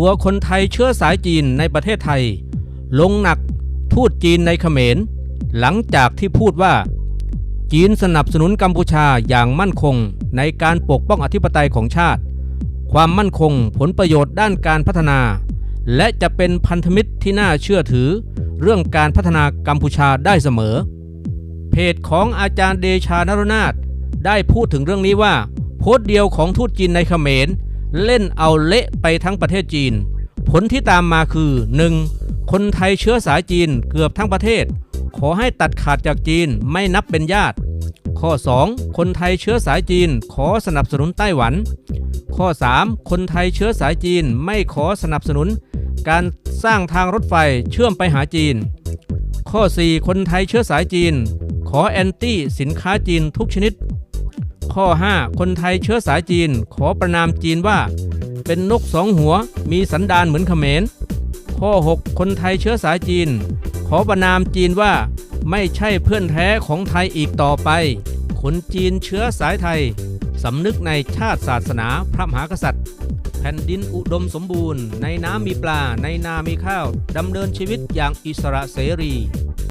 ทัวร์คนไทยเชื้อสายจีนในประเทศไทย ลงหนักทูตจีนในเขมร หลังจากที่พูดว่า จีนสนับสนุนกัมพูชาอย่างมั่นคงในการปกป้องอธิปไตยของชาติ ความมั่นคงผลประโยชน์ด้านการพัฒนา และจะเป็นพันธมิตรที่น่าเชื่อถือ เรื่องการพัฒนากัมพูชาได้เสมอ เพจของอาจารย์เดชานรนาถได้พูดถึงเรื่องนี้ว่า โพสต์เดียวของทูตจีนในเขมร เล่นเอาเละไปทั้งประเทศจีน ผลที่ตามมาคือ 1. คนไทยเชื้อสายจีนเกือบทั้งประเทศ ขอให้ตัดขาดจากจีนไม่นับเป็นญาติ ข้อ 2. คนไทยเชื้อสายจีนขอสนับสนุนไต้หวัน ข้อ 3. คนไทยเชื้อสายจีนไม่ขอสนับสนุน การสร้างทางรถไฟเชื่อมไปหาจีน ข้อ 4 คนไทยเชื้อสายจีน ขอแอนตี้สินค้าจีนทุกชนิด ข้อ 5 คนไทยเชื้อสายจีน ขอประนามจีนว่า เป็นนกสองหัวมีสันดานเหมือนเขมร ข้อ 6 คนไทยเชื้อสายจีน ขอประนามจีนว่า ไม่ใช่เพื่อนแท้ของไทยอีกต่อไปคนจีนเชื้อสายไทย สำนึกในชาติศาสนาพระมหากษัตริย์ แผ่นดินอุดมสมบูรณ์ ในน้ำมีปลา ในนามีข้าว ดำเนินชีวิตอย่างอิสระเสรี